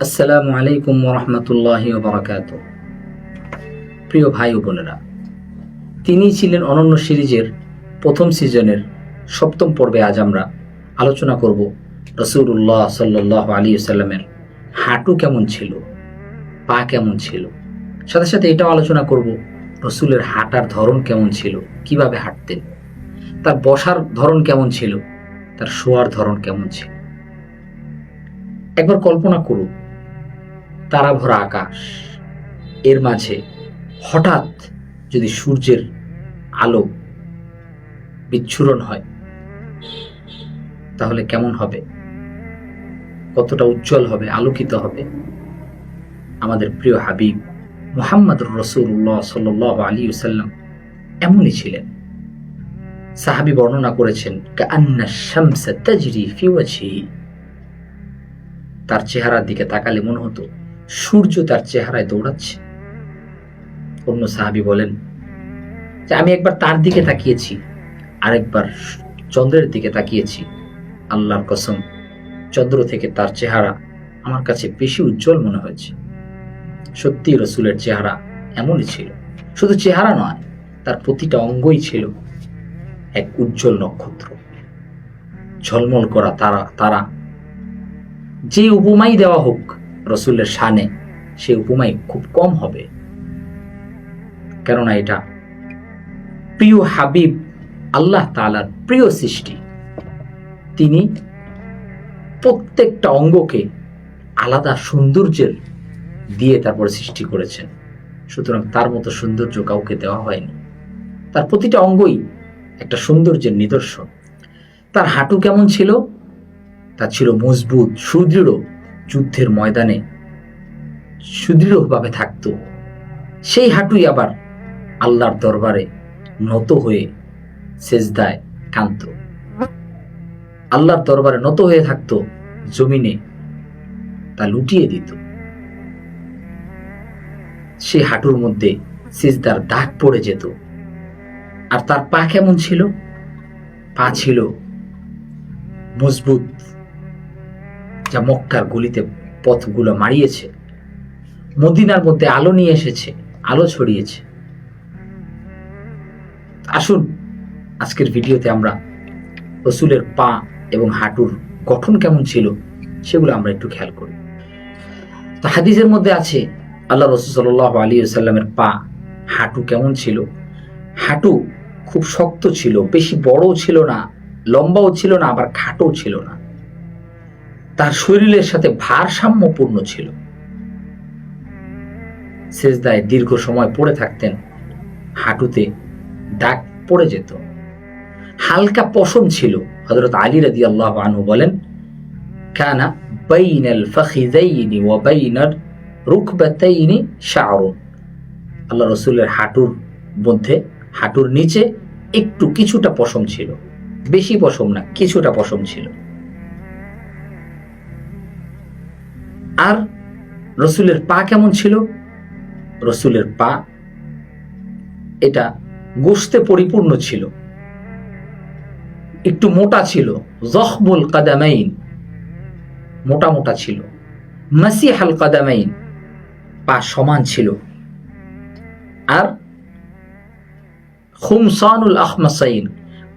আসসালামু আলাইকুম রহমতুল্লাহি বারাকাত প্রিয় ভাই ও বোনেরা তিনি ছিলেন অনন্য সিরিজের প্রথম সিজনের সপ্তম পর্বে আজ আমরা আলোচনা করব রসুল্লাহ সাল্লাহ আলী সাল্লামের হাঁটু কেমন ছিল, পা কেমন ছিল সাথে সাথে এটাও আলোচনা করব, রসুলের হাঁটার ধরন কেমন ছিল, কীভাবে হাঁটতেন, তার বসার ধরন কেমন ছিল, তার শোয়ার ধরন কেমন ছিল। একবার কল্পনা করুন তারা ভরা আকাশ, এর মাঝে হঠাৎ যদি সূর্যের আলো বিচ্ছুরণ হয়, তাহলে কেমন হবে? কতটা উজ্জ্বল হবে, আলোকিত হবে? আমাদের প্রিয় হাবিব মোহাম্মদ রসুল্লাহ সাল আলী সাল্লাম এমনই ছিলেন। সাহাবি বর্ণনা করেছেন তার চেহারার দিকে তাকালে মনে হতো, সূর্য তার চেহারায় দৌড়াচ্ছে। অন্য সাহাবি বলেন, যে আমি একবার তার দিকে তাকিয়েছি, আরেকবার চন্দ্রের দিকে তাকিয়েছি। আল্লাহর কসম, চন্দ্র থেকে তার চেহারা আমার কাছে বেশি উজ্জ্বল মনে হয়েছে। সত্যি রসুলের চেহারা এমনই ছিল। শুধু চেহারা নয়, তার প্রতিটা অঙ্গই ছিল এক উজ্জ্বল নক্ষত্র। ঝলমল করা তারা তারা। যে উপমাই দেওয়া হোক রসুলের শানে, সে উপমাই খুব কম হবে। কেননা এটা প্রিয় হাবিব, আল্লাহ তালার প্রিয় সৃষ্টি। তিনি প্রত্যেকটা অঙ্গকে আলাদা সৌন্দর্যের দিয়ে তারপর সৃষ্টি করেছেন। সুতরাং তার মতো সৌন্দর্য কাউকে দেওয়া হয়নি। তার প্রতিটা অঙ্গই একটা সৌন্দর্যের নিদর্শন। তার হাঁটু কেমন ছিল? তা ছিল মজবুত, সুদৃঢ় যুদ্ধের ময়দানে। সুদৃঢ়ভাবে থাকত। সেই হাঁটুই আবার আল্লাহর দরবারে নত হয়ে সেজদায় কান্ত আল্লাহর দরবারে নত হয়ে থাকত, জমিনে তা লুটিয়ে দিত। সেই হাঁটুর মধ্যে সিজদার দাগ পড়ে যেত। আর তার পা কেমন ছিল? পা ছিল মজবুত, যা মক্কার গলিতে পথগুলো মারিয়েছে। মদিনার মধ্যে আলো নিয়ে এসেছে, আলো ছড়িয়েছে। আসুন, আজকের ভিডিওতে আমরা রসুলের পা এবং হাঁটুর গঠন কেমন ছিল সেগুলো আমরা একটু খেয়াল করি। তো হাদিসের মধ্যে আছে আল্লাহ রসুল সাল্লাহ আলী সাল্লামের পা, হাঁটু কেমন ছিল? হাঁটু খুব শক্ত ছিল, বেশি বড়ও ছিল না, লম্বাও ছিল না, আবার খাটো ছিল না। তার শরীরের সাথে ভারসাম্যপূর্ণ ছিল। সেজদায় দীর্ঘ সময় পড়ে থাকতেন, হাঁটুতে দাগ পড়ে যেত। হালকা পশম ছিল হজরত আলী রাদি আল্লাহ আনহু বলেন, কানা বাইনাল ফখিদাইনি ওয়া বাইনার রুকবাতাইনি শাআরুন আল্লাহ রসুলের হাঁটুর মধ্যে, হাঁটুর নিচে একটু কিছুটা পশম ছিল। বেশি পশম না, কিছুটা পশম ছিল। আর রসুলের পা কেমন ছিল? রসুলের পা এটা গোস্তে পরিপূর্ণ ছিল। একটু মোটা ছিল। জখমুল কাদামাইন। মোটা মোটা ছিল। মাসিহাল কাদামাইন। পা সমান ছিল। আর খুমসানুল আহমাসাইন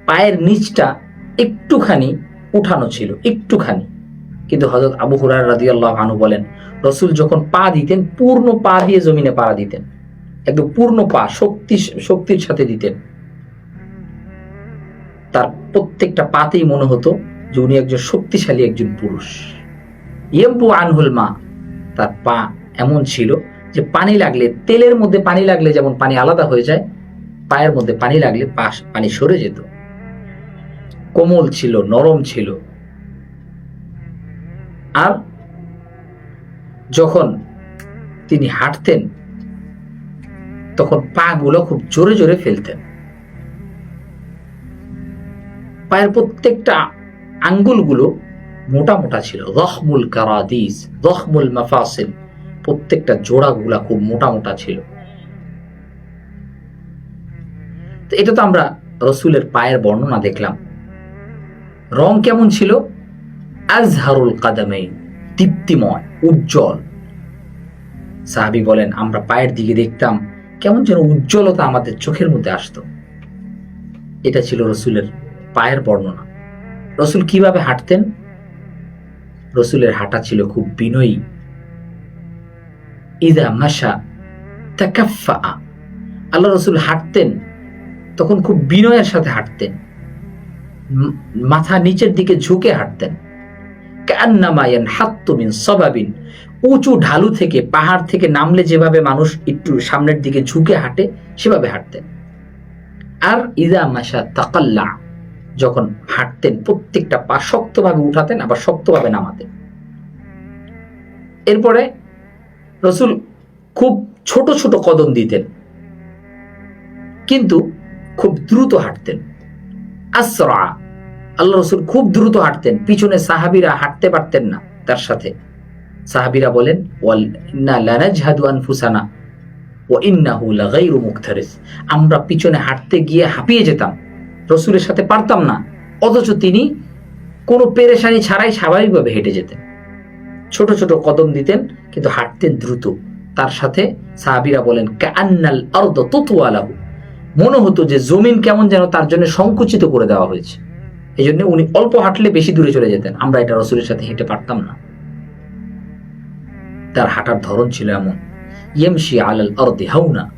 পায়ের নিচটা একটুখানি উঠানো ছিল, একটুখানি। কিন্তু হজরত আবু হুরার রাজি আল্লাহ আনু বলেন, রসুল যখন পা দিতেন, পূর্ণ পা দিয়ে জমিনে পাড়া দিতেন। একদম পূর্ণ পা, শক্তি, শক্তির সাথে দিতেন। তার প্রত্যেকটা পাতেই মনে হতো যে উনি একজন শক্তিশালী একজন পুরুষ। ইয়েব্বু আনহুল মা, তার পা এমন ছিল যে পানি লাগলে, তেলের মধ্যে পানি লাগলে যেমন পানি আলাদা হয়ে যায়, পায়ের মধ্যে পানি লাগলে পানি সরে যেত। কোমল ছিল, নরম ছিল। আর যখন তিনি হাঁটতেন, তখন পা গুলো খুব জোরে জোরে ফেলতেন। পায়ের প্রত্যেকটা আঙ্গুলগুলো মোটা মোটা ছিল। রহমুল কারাদিস, রহমুল মাফাসিল। প্রত্যেকটা জোড়াগুলা খুব মোটা মোটা ছিল। এটা তো আমরা রসুলের পায়ের বর্ণনা দেখলাম। রং কেমন ছিল? আজহারুল কাদামে দীপ্তিময়, উজ্জ্বল। সাহাবি বলেন, আমরা পায়ের দিকে দেখতাম কেমন যেন উজ্জ্বলতা আমাদের চোখের মধ্যে আসতো। এটা ছিল রসুলের পায়ের বর্ণনা। রসুল কীভাবে হাঁটতেন? রসুলের হাঁটা ছিল খুব বিনয়ী ইদা মাসা তাকাফা আল্লাহ রসুল হাঁটতেন, তখন খুব বিনয়ের সাথে হাঁটতেন। মাথা নিচের দিকে ঝুঁকে হাঁটতেন। কান্নামায়ান হাত্তমিন সবাবিন। উঁচু ঢালু থেকে, পাহাড় থেকে নামলে যেভাবে মানুষ একটু সামনের দিকে ঝুঁকে হাঁটে, সেভাবে হাঁটতেন। আর ইদা মাসা তাকাল্লা, যখন হাঁটতেন, প্রত্যেকটা পা শক্তভাবে উঠাতেন, আবার শক্তভাবে নামাতেন। এরপরে রসুল খুব ছোট ছোট কদম দিতেন। কিন্তু খুব দ্রুত হাঁটতেন। আসরা, আল্লাহ রসুল খুব দ্রুত হাঁটতেন। পিছনে সাহাবিরা হাঁটতে পারতেন না তার সাথে। সাহাবিরা বলেন, ওয়াল ওয়া ইন্নাহু লাগাইরু মুখতারিস। আমরা পিছনে হাঁটতে গিয়ে হাঁপিয়ে যেতাম। রসুলের সাথে পারতাম না। অথচ তিনি কোনো পেরেশানি ছাড়াই স্বাভাবিকভাবে হেঁটে যেতেন। ছোট ছোট কদম দিতেন কিন্তু হাঁটতেন দ্রুত। তার সাথে সাহাবিরা বলেন কান্নাল আরদ তুতুয়ালাহু মনে হতো যে জমিন কেমন যেন তার জন্য সংকুচিত করে দেওয়া হয়েছে। এই জন্য উনি অল্প হাঁটলে বেশি দূরে চলে যেতেন। আমরা এটা রসুলের সাথে হেঁটে পারতাম না। তার হাঁটার ধরন ছিল এমন, ইয়েমশি আলাল আরদি হাউনা।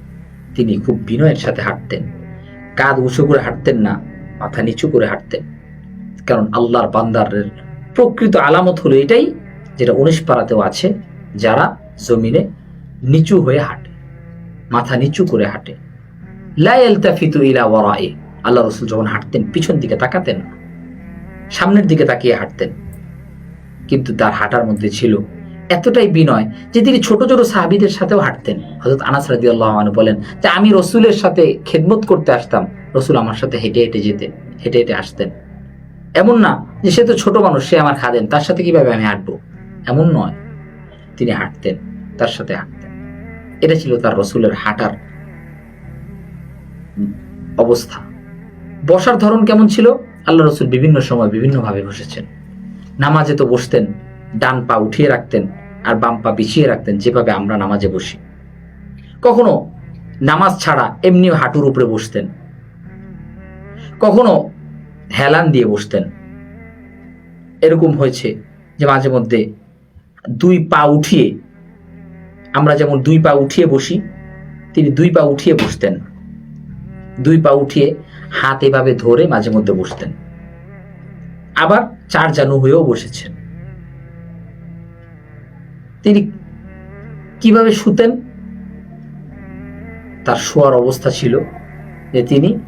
তিনি খুব বিনয়ের সাথে হাঁটতেন। কাঁধ উঁচু করে হাঁটতেন না, মাথা নিচু করে হাঁটতেন। কারণ আল্লাহর বান্দারের প্রকৃত আলামত হলো এটাই, যেটা উনিশ পাড়াতেও আছে। যারা জমিনে নিচু হয়ে হাঁটে, মাথা নিচু করে হাঁটে। লা ইয়ালতাফিতু ইলা ওয়ারায়ে আল্লাহ রসুল যখন হাঁটতেন, পিছন দিকে তাকাতেন না, সামনের দিকে তাকিয়ে হাঁটতেন। কিন্তু তার হাঁটার মধ্যে ছিল এতটাই বিনয় যে তিনি ছোট ছোট সাহাবিদের সাথেও হাঁটতেন। হজরত আনাস রাদি আল্লাহ বলেন যে আমি রসুলের সাথে খেদমত করতে আসতাম। রসুল আমার সাথে হেঁটে হেঁটে যেতেন, হেঁটে হেঁটে আসতেন। এমন না যে সে তো ছোট মানুষ, সে আমার খাদেন তার সাথে কীভাবে আমি হাঁটবো? এমন নয়। তিনি হাঁটতেন, তার সাথে হাঁটতেন। এটা ছিল তার রসুলের হাঁটার অবস্থা। বসার ধরন কেমন ছিল? আল্লাহ রসুল বিভিন্ন সময় বিভিন্নভাবে বসেছেন। নামাজে তো বসতেন, ডান পা উঠিয়ে রাখতেন আর বাম পা বিছিয়ে রাখতেন, যেভাবে আমরা নামাজে বসি। কখনো নামাজ ছাড়া এমনি হাঁটুর উপরে বসতেন। কখনো হেলান দিয়ে বসতেন। এরকম হয়েছে যে মাঝে মধ্যে দুই পা উঠিয়ে, আমরা যেমন দুই পা উঠিয়ে বসি, তিনি দুই পা উঠিয়ে বসতেন। দুই পা উঠিয়ে হাত এভাবে ধরে মাঝে মধ্যে বসতেন। আবার চার জানু হয়েও বসেছেন। তিনি কীভাবে শুতেন? তার শোয়ার অবস্থা ছিল যে তিনি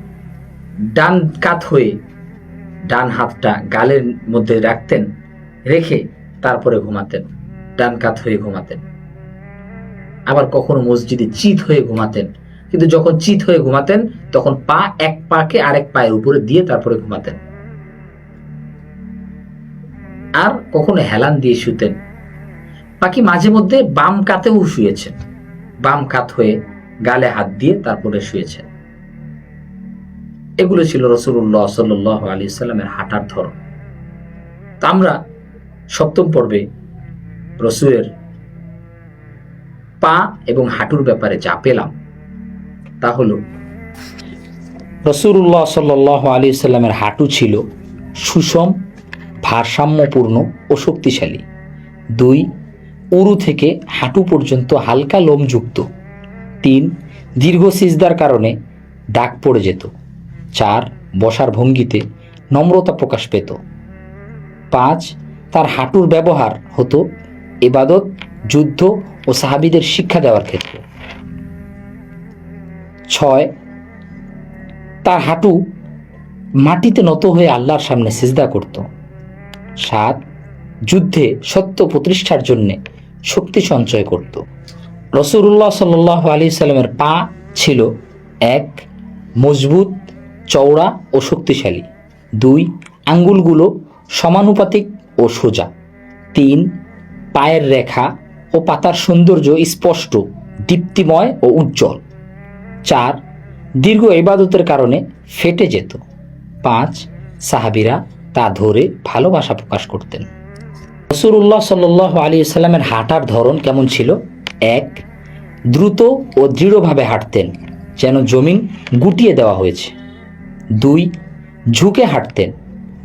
ডান কাত হয়ে ডান হাতটা গালের মধ্যে রাখতেন, রেখে তারপরে ঘুমাতেন। ডান কাত হয়ে ঘুমাতেন। আবার কখনো মসজিদে চিত হয়ে ঘুমাতেন। কিন্তু যখন চিত হয়ে ঘুমাতেন, তখন পা এক পাকে আরেক পায়ের উপরে দিয়ে তারপরে ঘুমাতেন। আর কখনো হেলান দিয়ে শুতেন। বাকি মাঝে মধ্যে বাম কাতেও শুয়েছেন। বাম কাত হয়ে গালে হাত দিয়ে তারপরে শুয়েছেন। এগুলো ছিল রসুল্লাহ সাল আলী সাল্লামের হাঁটার ধরন। তা আমরা সপ্তম পর্বে রসুলের পা এবং হাঁটুর ব্যাপারে যা পেলাম, তা হলো রসুল্লাহ সাল আলী সাল্লামের হাঁটু ছিল সুষম, ভারসাম্যপূর্ণ ও শক্তিশালী। দুই, উরু থেকে হাঁটু পর্যন্ত হালকা লোমযুক্ত। তিন, দীর্ঘ সিজদার কারণে ডাক পড়ে যেত। চার, বসার ভঙ্গিতে নম্রতা প্রকাশ পেত। পাঁচ, তার হাঁটুর ব্যবহার হতো এবাদত যুদ্ধ ও সাহাবিদের শিক্ষা দেওয়ার ক্ষেত্রে। ছয়, তার হাঁটু মাটিতে নত হয়ে আল্লাহর সামনে সিজদা করত। সাত, যুদ্ধে সত্য প্রতিষ্ঠার জন্যে শক্তি সঞ্চয় করত। রসুল্লাহ সাল আলী সাল্লামের পা ছিল এক, মজবুত, চওড়া ও শক্তিশালী। দুই, আঙ্গুলগুলো সমানুপাতিক ও সোজা। তিন পায়ের রেখা ও পাতার সৌন্দর্য স্পষ্ট, দীপ্তিময় ও উজ্জ্বল। চার, দীর্ঘ ইবাদতের কারণে ফেটে যেত। পাঁচ, সাহাবিরা তা ধরে ভালোবাসা প্রকাশ করতেন। রসুল্লাহ সাল আলী সাল্লামের হাঁটার ধরন কেমন ছিল? এক, দ্রুত ও দৃঢ়ভাবে হাঁটতেন, যেন জমিন গুটিয়ে দেওয়া হয়েছে। দুই, ঝুঁকে হাঁটতেন,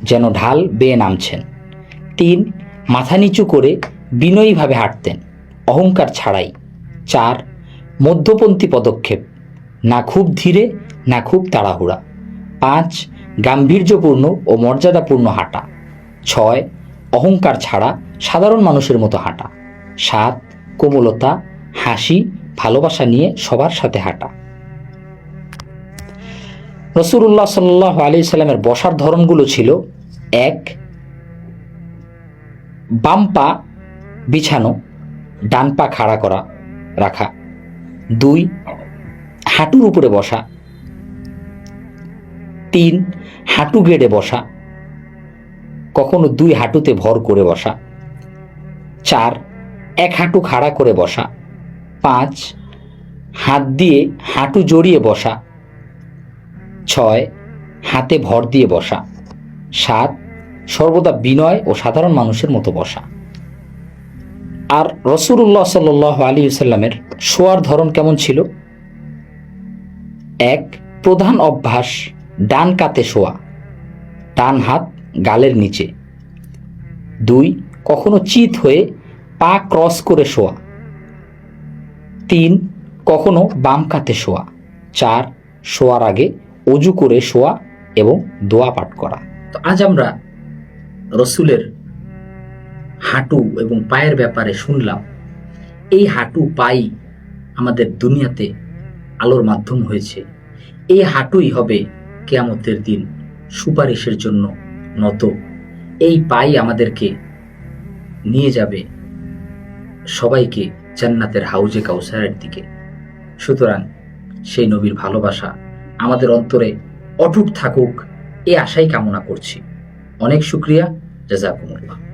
যেন ঢাল বেয়ে নামছেন। তিন, মাথা নিচু করে বিনয়ীভাবে হাঁটতেন, অহংকার ছাড়াই। চার, মধ্যপন্থী পদক্ষেপ, না খুব ধীরে, না খুব তাড়াহুড়া। পাঁচ, গাম্ভীর্যপূর্ণ ও মর্যাদাপূর্ণ হাঁটা। ছয়, অহংকার ছাড়া সাধারণ মানুষের মতো হাঁটা। সাত, কোমলতা, হাসি, ভালোবাসা নিয়ে সবার সাথে হাঁটা। রসুল্লাহ সাল্লাহ আলি সাল্লামের বসার ধরনগুলো ছিল, এক, বাম পা বিছানো, ডান পা খাড়া করা, রাখা। দুই, হাঁটুর উপরে বসা। তিন, হাঁটু গেড়ে বসা। কখনো দুই হাঁটুতে ভর করে বসা। চার, এক হাঁটু খাড়া করে বসা। পাঁচ, হাত দিয়ে হাঁটু জড়িয়ে বসা। ছয়, হাতে ভর দিয়ে বসা। সাত, সর্বদা বিনয় ও সাধারণ মানুষের মতো বসা। আর রসুল্লাহ সাল আলী সাল্লামের শোয়ার ধরন কেমন ছিল? এক, প্রধান অভ্যাস, ডান কাতে শোয়া, ডান হাত গালের নিচে। দুই, কখনো চিত হয়ে পা ক্রস করে শোয়া। তিন, কখনো বাম কাতে শোয়া। চার, শোয়ার আগে অজু করে শোয়া এবং দোয়া পাঠ করা। তো আজ আমরা রসুলের হাঁটু এবং পায়ের ব্যাপারে শুনলাম। এই হাঁটু পাই আমাদের দুনিয়াতে আলোর মাধ্যম হয়েছে। এই হাঁটুই হবে কেয়ামতের দিন সুপারিশের জন্য নত। এই পাই আমাদেরকে নিয়ে যাবে সবাইকে জান্নাতের হাউজে কাউসারের দিকে। সুতরাং সেই নবীর ভালোবাসা আমাদের অন্তরে অটুট থাকুক, এ আশাই কামনা করছি। অনেক শুক্রিয়া। জাজাকুমুল্লাহ।